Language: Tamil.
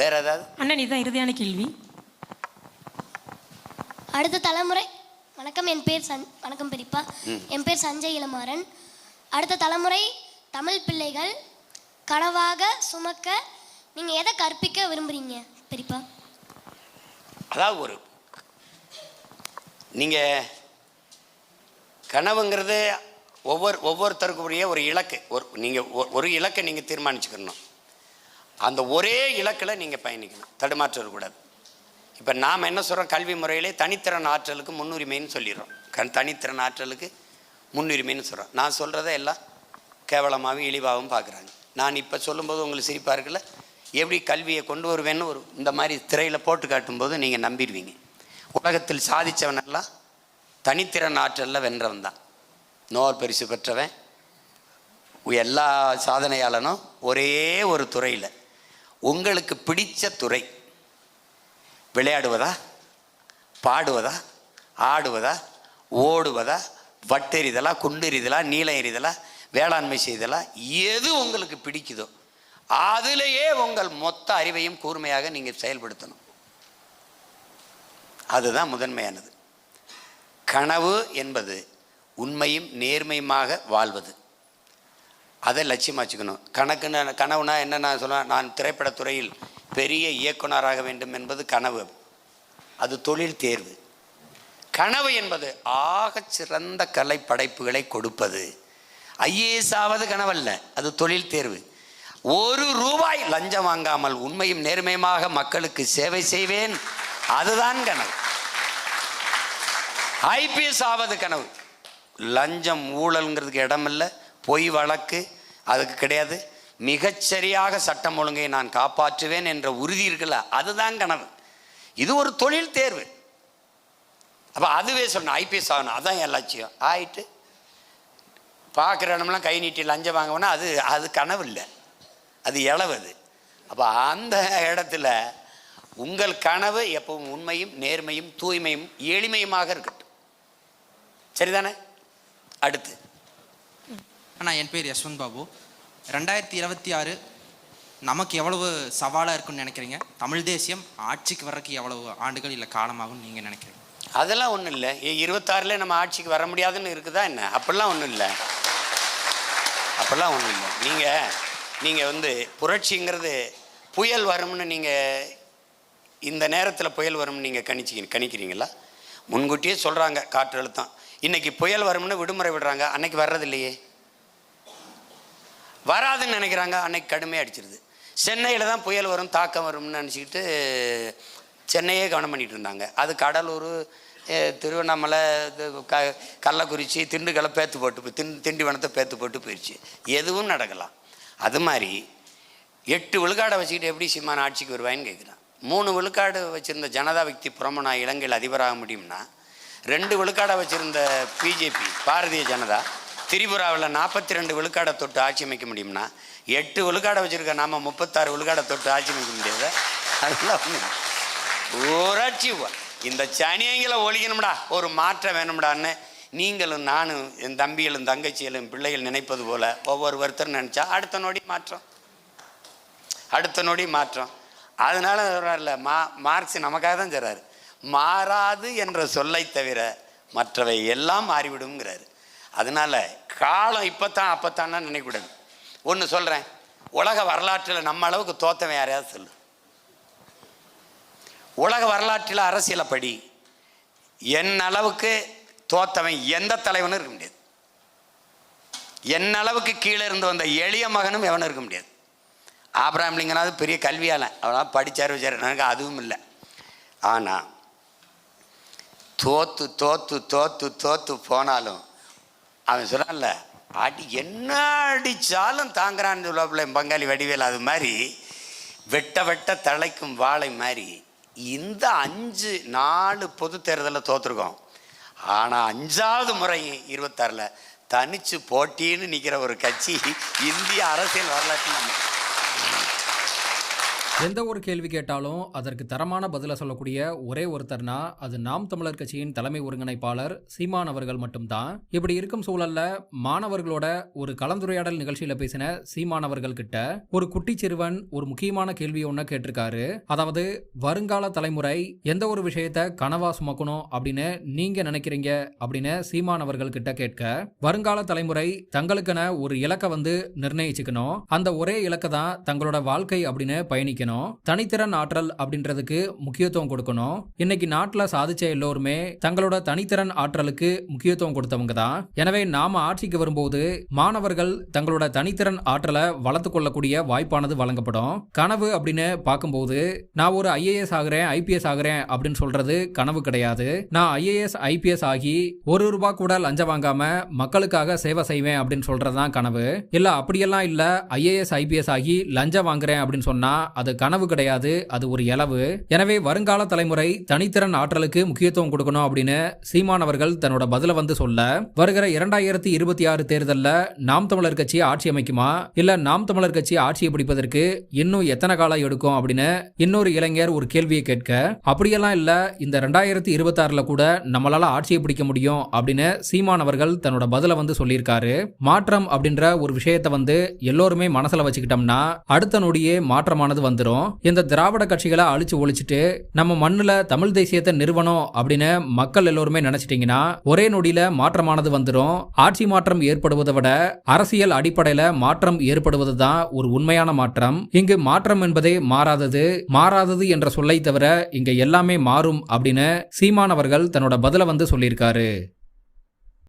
வேற ஏதாவது? அண்ணன் இதுதான் இறுதியான கேள்வி. அடுத்த தலைமுறை. வணக்கம் என் பேர் சன் வணக்கம் பெரியப்பா. என் பேர் சஞ்சய் இளமாறன். அடுத்த தலைமுறை தமிழ் பிள்ளைகள் கனவாக சுமக்க நீங்கள் எதை கற்பிக்க விரும்புறீங்க பெரியப்பா? அதாவது ஒரு நீங்கள் கனவுங்கிறது ஒவ்வொரு ஒவ்வொருத்தருக்குரிய ஒரு இலக்கு. ஒரு நீங்கள் ஒரு இலக்கை நீங்கள் தீர்மானிச்சுக்கணும். அந்த ஒரே இலக்கில் நீங்கள் பயணிக்கணும். தடுமாற்றக்கூடாது. இப்போ நாம் என்ன சொல்கிறோம் கல்வி முறையிலே தனித்திறன் ஆற்றலுக்கு முன்னுரிமைன்னு சொல்லிடுறோம். கண் தனித்திறன் ஆற்றலுக்கு முன்னுரிமைன்னு சொல்கிறோம் நான் சொல்கிறத எல்லாம் கேவலமாகவும் இழிவாகவும் பார்க்குறாங்க. நான் இப்போ சொல்லும்போது உங்களுக்கு சிரிப்பாக இருக்குல்ல? எப்படி கல்வியை கொண்டு வருவேன்னு ஒரு இந்த மாதிரி திரையில் போட்டு காட்டும்போது நீங்கள் நம்பிடுவீங்க. உலகத்தில் சாதித்தவனெல்லாம் தனித்திறன் ஆற்றலில் வென்றவன் தான். நோபல் பரிசு பெற்றவன். எல்லா சாதனையாளனும் ஒரே ஒரு துறையில். உங்களுக்கு பிடித்த துறை. விளையாடுவதா? பாடுவதா? ஆடுவதா? ஓடுவதா? வட்டெறிதலா? குண்டெறிதலா நீளம் எறிதலா வேளாண்மை செய்தலா? எது உங்களுக்கு பிடிக்குதோ அதிலேயே உங்கள் மொத்த அறிவையும் கூர்மையாக நீங்கள் செயல்படுத்தணும். அதுதான் முதன்மையானது. கனவு என்பது உண்மையும் நேர்மையுமாக வாழ்வது. அதை லட்சியமாக வச்சுக்கணும். கணக்குன்னு கனவுனா என்ன நான் சொல்லுவேன் நான் திரைப்படத்துறையில் பெரிய இயக்குனராக வேண்டும் என்பது கனவு. அது தொழில் தேர்வு. கனவு என்பது ஆக சிறந்த கலை படைப்புகளை கொடுப்பது. ஐஏஎஸ் ஆவது கனவல்ல அது தொழில் தேர்வு. ஒரு ரூபாய் லஞ்சம் வாங்காமல் உண்மையும் நேர்மையுமாக மக்களுக்கு சேவை செய்வேன் அதுதான் கனவு. ஐபிஎஸ் ஆவது கனவு. லஞ்சம் ஊழல்ங்கிறதுக்கு இடமில்லை பொய் வழக்கு அதுக்கு கிடையாது. மிகச்சரியாக சட்டம் ஒழுங்கை நான் காப்பாற்றுவேன் என்ற உறுதி இருக்குல்ல அதுதான் கனவு. இது ஒரு தொழில் தேர்வு. அப்போ அதுவே சொன்ன ஐபிஎஸ் ஆகணும் அதான் என் லட்சியம். ஆயிட்டு பார்க்குற இடமெல்லாம் கை நீட்டி லஞ்சம் வாங்கணும்னா அது அது கனவு இல்லை. அது இளவு அது. அப்போ அந்த இடத்துல உங்கள் கனவு எப்பவும் உண்மையும் நேர்மையும் தூய்மையும் எளிமையுமாக இருக்கட்டும். சரிதானே? அடுத்து. அண்ணா என் பேர் யஷ்வந்த் பாபு. ரெண்டாயிரத்தி இருபத்தி ஆறு நமக்கு எவ்வளவு சவாலாக இருக்குன்னு நினைக்கிறீங்க? தமிழ் தேசியம் ஆட்சிக்கு வர்றதுக்கு எவ்வளவு ஆண்டுகள் இல்லை காலமாகும்னு நீங்கள் நினைக்கிறீங்க? அதெல்லாம் ஒன்றும் இல்லை. இருபத்தாறுல நம்ம ஆட்சிக்கு வர முடியாதுன்னு இருக்குதா என்ன? அப்படிலாம் ஒன்றும் இல்லை. அப்படிலாம் ஒன்றும் இல்லை. நீங்கள் நீங்கள் வந்து புரட்சிங்கிறது புயல் வரும்னு நீங்கள் இந்த நேரத்தில் புயல் வரும்னு நீங்கள் கணிச்சி கணிக்கிறீங்களா? முன்கூட்டியே சொல்கிறாங்க காற்றழுத்தம். இன்றைக்கி புயல் வரும்னு விடுமுறை விடுறாங்க. அன்னைக்கு வர்றதில்லையே. வராதுன்னு நினைக்கிறாங்க. அன்னைக்கு கடுமையாக அடிச்சிருது. சென்னையில் தான் புயல் வரும் தாக்கம் வரும்னு நினச்சிக்கிட்டு சென்னையே கவனம் பண்ணிட்டு இருந்தாங்க. அது கடலூர் திருவண்ணாமலை இது க கள்ளக்குறிச்சி திண்டுக்கலை பேத்து போட்டு போய் திண் திண்டிவனத்தை பேத்து போட்டு போயிடுச்சு எதுவும் நடக்கலாம். அது மாதிரி எட்டு விழுக்காடை வச்சுக்கிட்டு எப்படி சீமான ஆட்சிக்கு வருவாயின்னு கேட்குறான் மூணு விழுக்காடு வச்சுருந்த ஜனதா விக்தி புறமனா இலங்கையில் அதிபராக முடியும்னா ரெண்டு விழுக்காடை வச்சுருந்த பிஜேபி பாரதிய ஜனதா திரிபுராவில் நாற்பத்தி ரெண்டு விழுக்காடை தொட்டு ஆட்சி அமைக்க முடியும்னா எட்டு விழுக்காடை வச்சுருக்க நாம் முப்பத்தாறு விழுக்காடை தொட்டு ஆட்சி அமைக்க முடியாது? அதெல்லாம் ஊராட்சி இந்த சனியங்களை ஒழிக்கணும்டா ஒரு மாற்றம் வேணும்டான்னு நீங்களும் நானும் என் தம்பிகளும் தங்கச்சிகளும் பிள்ளைகள் நினைப்பது போல் ஒவ்வொரு ஒருத்தரும் நினச்சா அடுத்த நொடி மாற்றம். அடுத்த நொடி மாற்றம். அதனால சொல்கிறார்ல மா மார்க்ஸ் நமக்காக தான் சொல்கிறாரு மாறாது என்ற சொல்லை தவிர மற்றவை எல்லாம் மாறிவிடுங்கிறாரு அதனால காலம் இப்போத்தான் அப்போத்தான்னு நினைக்கக்கூடாது. ஒன்று சொல்கிறேன் உலக வரலாற்றில் நம்ம அளவுக்கு தோத்தவன் யாரையாவது சொல்லு. உலக வரலாற்றில் அரசியலை படி என் அளவுக்கு தோத்தவன் எந்த தலைவனும் இருக்க முடியாது. என் அளவுக்கு கீழே இருந்து வந்த எளிய மகனும் எவனும் இருக்க முடியாது. ஆப்ராம் லிங்கனாவது பெரிய கல்வியால் அவனா படித்தார் வச்சார். எனக்கு அதுவும் இல்லை. ஆனால் தோத்து தோத்து தோத்து தோத்து போனாலும் அவன் சொன்னான்ல அடி என்ன அடித்தாலும் தாங்குறான்னு சொல்லுவாப்புல என் பங்காளி வடிவேல் அது மாதிரி வெட்ட வெட்ட தலைக்கும் வாழை மாதிரி இந்த அஞ்சு நாலு பொது தேர்தலில் தோற்றுருக்கோம் ஆனால் அஞ்சாவது முறை இருபத்தாறில் தனிச்சு போட்டின்னு நிற்கிற ஒரு கட்சி இந்திய அரசியல் வரலாற்றில் எந்த ஒரு கேள்வி கேட்டாலும் அதற்கு தரமான பதிலை சொல்லக்கூடிய ஒரே ஒருத்தர்னா அது நாம் தமிழர் கட்சியின் தலைமை ஒருங்கிணைப்பாளர் சீமான் அவர்கள் மட்டும்தான். இப்படி இருக்கும் சூழல்ல மாணவர்களோட ஒரு கலந்துரையாடல் நிகழ்ச்சியில பேசின சீமான் அவர்கள் கிட்ட ஒரு குட்டி சிறுவன் ஒரு முக்கியமான கேள்வி ஒண்ண கேட்டிருக்காரு. அதாவது வருங்கால தலைமுறை எந்த ஒரு விஷயத்த கனவா சுமக்கணும் அப்படின்னு நீங்க நினைக்கிறீங்க அப்படின்னு சீமான் அவர்கள் கிட்ட கேட்க வருங்கால தலைமுறை தங்களுக்கென ஒரு இலக்கை வந்து நிர்ணயிச்சுக்கணும். அந்த ஒரே இலக்கை தான் தங்களோட வாழ்க்கை அப்படின்னு பயணிக்கணும். தனித்திறன் ஆற்றல் அப்படின்றதுக்கு முக்கியத்துவம் கொடுக்கணும். இன்னைக்கு நாட்டில் சாதிச்ச எல்லோருமே தங்களோட தனித்திறன் ஆற்றலுக்கு முக்கியத்துவம் கொடுத்தவங்க தான். எனவே நாம ஆட்சிக்கு வரும்போது மாணவர்கள் தங்களோட தனித்திறன் ஆற்றலை வளர்த்து கொள்ளக்கூடிய வாய்ப்பானது வழங்கப்படும். கனவு அப்படின்னு பார்க்கும்போது நான் ஒரு ஐஏஎஸ் ஆகிறேன் ஐபிஎஸ் ஆகிறேன் அப்படின்னு சொல்றது கனவு கிடையாது. நான் ஐஏஎஸ் ஐபிஎஸ் ஆகி ஒரு ரூபாய் கூட லஞ்சம் வாங்காம மக்களுக்காக சேவை செய்வேன் அப்படின்னு சொல்றதுதான் கனவு. இல்ல அப்படியெல்லாம் இல்ல ஐஏஎஸ் ஐபிஎஸ் ஆகி லஞ்சம் வாங்குறேன் அப்படின்னு சொன்னா அது கனவு கிடையாது அது ஒரு இலவு எனவே வருங்கால தலைமுறை தனித்திறன் ஆற்றலுக்கு முக்கியத்துவம் கொடுக்கணும் அப்படின்னு சீமான் அவர்கள் தன்னோட பதில வந்து சொல்ல வருகிற இரண்டாயிரத்தி இருபத்தி ஆறு தேர்தலில் நாம் தமிழர் கட்சி ஆட்சி அமைக்குமா? இல்ல நாம் தமிழர் கட்சி ஆட்சியை பிடிப்பதற்கு இன்னும் எத்தனை காலம் எடுக்கும் அப்படின்னு இன்னொரு இளைஞர் ஒரு கேள்வியை கேட்க அப்படியெல்லாம் இல்ல இந்த ரெண்டாயிரத்தி இருபத்தாறுல கூட நம்மளால ஆட்சியை பிடிக்க முடியும் அப்படின்னு சீமான் அவர்கள் தன்னோட பதில வந்து சொல்லியிருக்காரு. மாற்றம் அப்படின்ற ஒரு விஷயத்தை வந்து எல்லோருமே மனசுல வச்சுக்கிட்டோம்னா அடுத்த நொடியே மாற்றமானது வந்துடும் இந்த திராவிட கட்சிகளை அழிச்சு ஒழிச்சிட்டு நம்ம மண்ணுல தமிழ் தேசியத்தை நிறுவனம் அப்படின்னு மக்கள் எல்லோருமே நினைச்சிட்டீங்கன்னா ஒரே நொடியில மாற்றமானது வந்துடும் ஆட்சி மாற்றம் ஏற்படுவதை விட அரசியல் அடிப்படையில மாற்றம் ஏற்படுவது தான் ஒரு உண்மையான மாற்றம். இங்கு மாற்றம் என்பதே மாறாதது. மாறாதது என்ற சொல்லை தவிர இங்க எல்லாமே மாறும் அப்படின்னு சீமானவர்கள் தன்னோட பதில வந்து சொல்லியிருக்காரு.